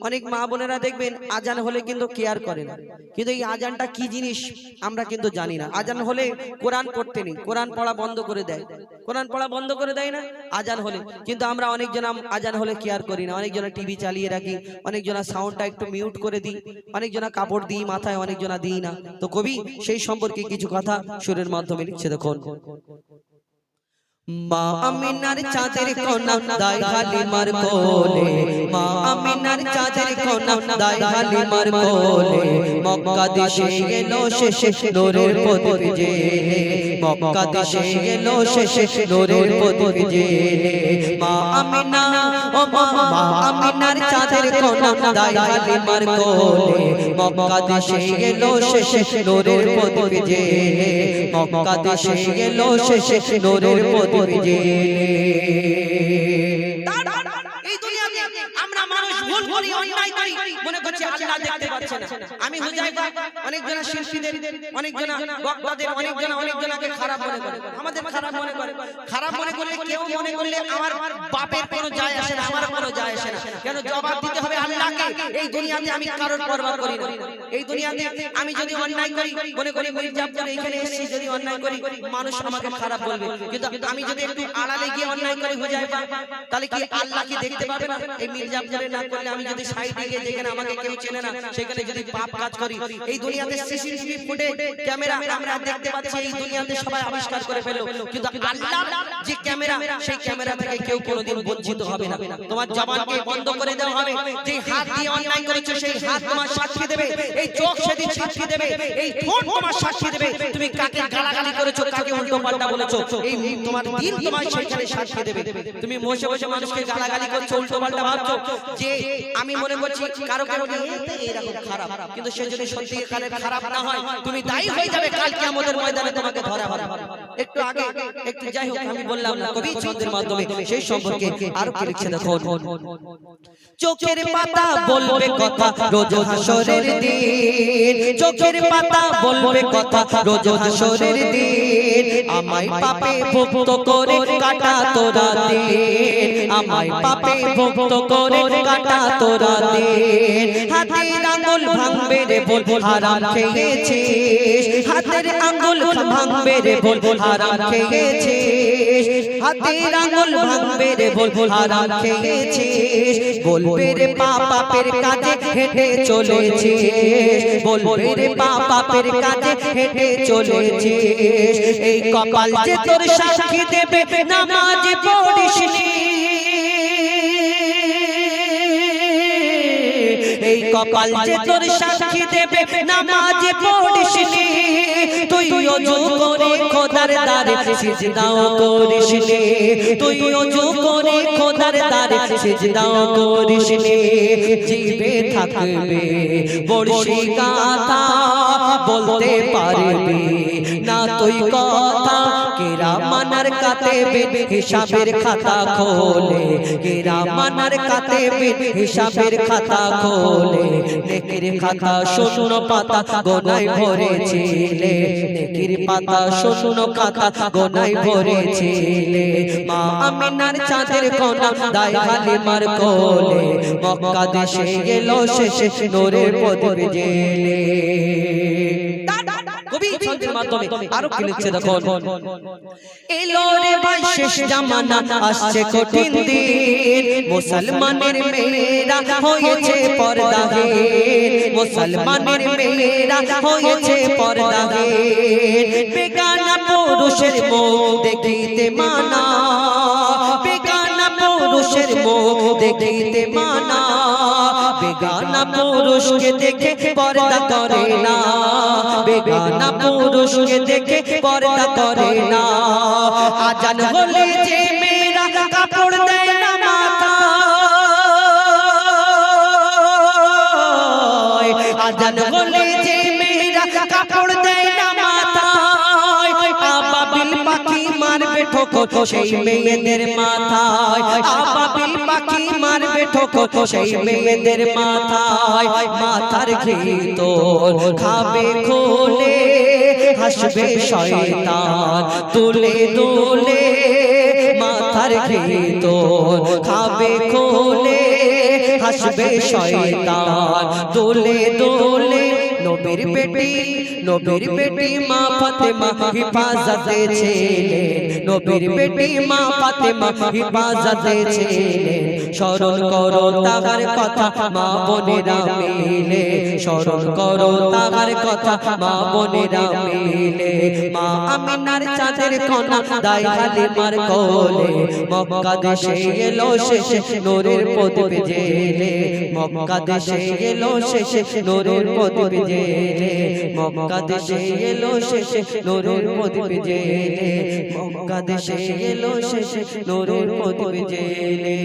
অনেক মা বোনেরা দেখবেন আজান হলে কিন্তু কেয়ার করে না। কিন্তু এই আজানটা কি জিনিস, আমরা কিন্তু জানি না। আজান হলে কোরআন পড়তে নেই। কোরআন পড়া বন্ধ করে দেয়। কোরআন পড়া বন্ধ করে দেয় না? আজান হলে। কিন্তু আমরা অনেকজন আজান হলে কেয়ার করি না। অনেকজনা টিভি চালিয়ে রাখি। অনেকজনা সাউন্ডটা একটু মিউট করে দিই। অনেকজনা কাপড় দিই, মাথায় অনেকজনা দিই না। তো কবি, সেই সম্পর্কে কিছু কথা সুরের মাধ্যমে লিখছে দেখুন। মা আমিনার চাঁদের কোনা দাই হালিমার কোলে। মা আমিনার চাঁদের কোনা দাই হালিমার কোলে। মক্কা দেশে গেল শেষে নূরের পথে জেলে মক্কা দেশে গেল শেষ নোরের প্রদীপ জেলে মা আমিনা ও মা আমিনার চাঁদের কোনা দাই মার কোলে মক্কা দেশে গেল শেষ নোরের প্রদীপ জেলে মক্কা দেশে গেল শেষ নোরের প্রদীপ জেলে মানুষ ভুল করি অন্যায় করি মনে করছি আল্লাহ দেখতে পাচ্ছে না। আমি হুজাইফা অনেক জন শিল্পীদের অনেক জন বক্তাদের অনেক জন অনেক জনকে খারাপ মনে করে। আমাদের খারাপ মনে করে। খারাপ মনে করলে কেউ মনে করলে আমার বাপের কোনো যায় আসে না আমার কোনো যায় আসে না। কেন জবাব দিতে হবে আল্লাহকে? এই দুনিয়াতে আমি কারোর পরোয়া করি না। এই দুনিয়াতে আমি যদি অন্যায় করি মনে করি এইখানে এসেছি যদি অন্যায় করি মানুষ আমাকে খারাপ বলবে। কিন্তু আমি যদি একটু আড়ালে গিয়ে অন্যায় করি হুজাইফা তাহলে কি আল্লাহ কি দেখতে পাবে? না এই মির্জাপুরে না করলে আমি যদি সাইডে গিয়ে যেখানে আমাকে কেউ চেনে না সেখানে যদি পাপ কাজ করি এই দুনিয়াতে সিসিটিভি ফুটে ক্যামেরা আমরা দেখতে পাচ্ছি এই দুনিয়াতে সবাই আবিষ্কার করে ফেলল। কিন্তু আল্লাহ যে ক্যামেরা সেই ক্যামেরা থেকে কেউ কোনোদিন বঞ্চিত হবে না। তোমার জবানকে বন্ধ করে দেওয়া হবে যে হাত দিয়ে অন্যায় করেছ সেই হাত তোমার সাক্ষী দেবে। এই চোখ সেদিন সাক্ষী দেবে এই ঠোঁট তোমার সাক্ষী দেবে। তুমি কাকে গালাগালি করেছ কাকে উল্টো পাল্টা বলেছ এই তোমার দিল তোমার সেখানে সাক্ষী দেবে। তুমি বসে বসে মানুষকে গালাগালি করছ উল্টো পাল্টা ভাবছ যে আমি মনে করছি কারও কারও এরকম খারাপ। কিন্তু সে যদি সত্যি খারাপ না হয়, তুমি দায়ী হয়ে যাবে কালকে আমাদের ময়দানে তোমাকে ধরা হবে। একটু আগে, একটু যাই হোক, আমি বললাম কবি ছন্দের মাধ্যমে সেই সম্পর্কে আরও কি লিখছে দেখো। চোখের পাতা বলবে কথা, রোজ হাসরের দিন। চোখের পাতা বলবে কথা, রোজ হাসরের দিন। আমায় পাপে ভুক্ত করে কাটা তোরা দিন। আমায় পাপে ভুক্ত করে কাটা তোরা দিন। হাতের আঙ্গুল ভাঙবে রে বল হারাম খেয়েছিস। হাতের আঙ্গুল ভাঙবে রে বল হারাম খেয়েছিস। হাতের আঙ্গুল ভাঙবে রে বল হারাম খেয়েছিস। বলবে রে পাপের কাজে হেঁটে চলেছিস। বলবে রে পাপের কাজে হেঁটে চলেছিস। এই কপাল যে তোর সাক্ষী দেবে, নামাজ পড়িস কপাল যে তোর সাক্ষী দেবে নামাজ পড়িস তুই অজু করে খোদার দারে সিজদাও করিস তুই তুই অজু করে খোদার দারে সিজদাও করিস নে। জিবে থাকবে বড়শি গাথা বলতে পারবে। না তুই কথা কেরা মানার কাতে হিসাবের খাতা খোলে। কেরা মানার কাতে হিসাবের খাতা খোলে। নেকের খাতা শূন্য পাতা গোনায় ভরেছিলে। নেকির পাতা শূন্য খাতা গোনায় ভরেছিলে মা আমিনার চাঁদের কোনা দাই হালিমার কোলে। মক্কা দেশে গেল শেষে নূরের প্রদীপ জেলে কবি ছন্দের মাধ্যমে আরও কি লিখছে দেখো এলো রে ভাই, শেষ জামানা, আসছে কঠিন দিন। মুসলমানের মেয়েরা হয়েছে পর্দাহীন মুসলমানের মেয়েরা হয়েছে পর্দাহীন বেগানা পুরুষের মুখ দেখিতে মানা। বেগানা পুরুষের মুখ দেখিতে মানা। বেগানা পুরুষকে দেখে পর্দা করে না। বেগানা পুরুষকে দেখে পর্দা করে না। আজান হলে যে আজান হলে যে মেয়েরা কাপড় দেয় না মাথায়। আবাবিল পাখি মারবে ঠোকো সেই মেয়েদের মাথায়। আবাবিল পাখি মারবে ঠোকো সেই মেয়েদের মাথায়। মাথার ভিতর খাবে খোলে, হাসবে শয়তান, তুলে দোলে। মাথার ভিতর খাবে খোলে হাসবে শয়তান দোলে দোলে নবীর বেটি নবীর বেটি মা ফাতেমা হিফাজতে ছিলে নবীর বেটি মা ফাতেমা হিফাজতে ছিলে স্মরণ করো তাহার কথা মা বোনেরা মিলে স্মরণ করো তাহার কথা মা বোনেরা মিলে মা আমিনার চাঁদের কণা দাই হালিমার কোলে মক্কা দেশে এলো শেষে নূরের প্রদীপ জেলে মক্কা দেশে এলো শেষে নূরের প্রদীপ জেলে মক্কা দেশে এলো শেষে নূরের প্রদীপ জেলে মক্কা দেশে এলো শেষে নূরের প্রদীপ জেলে।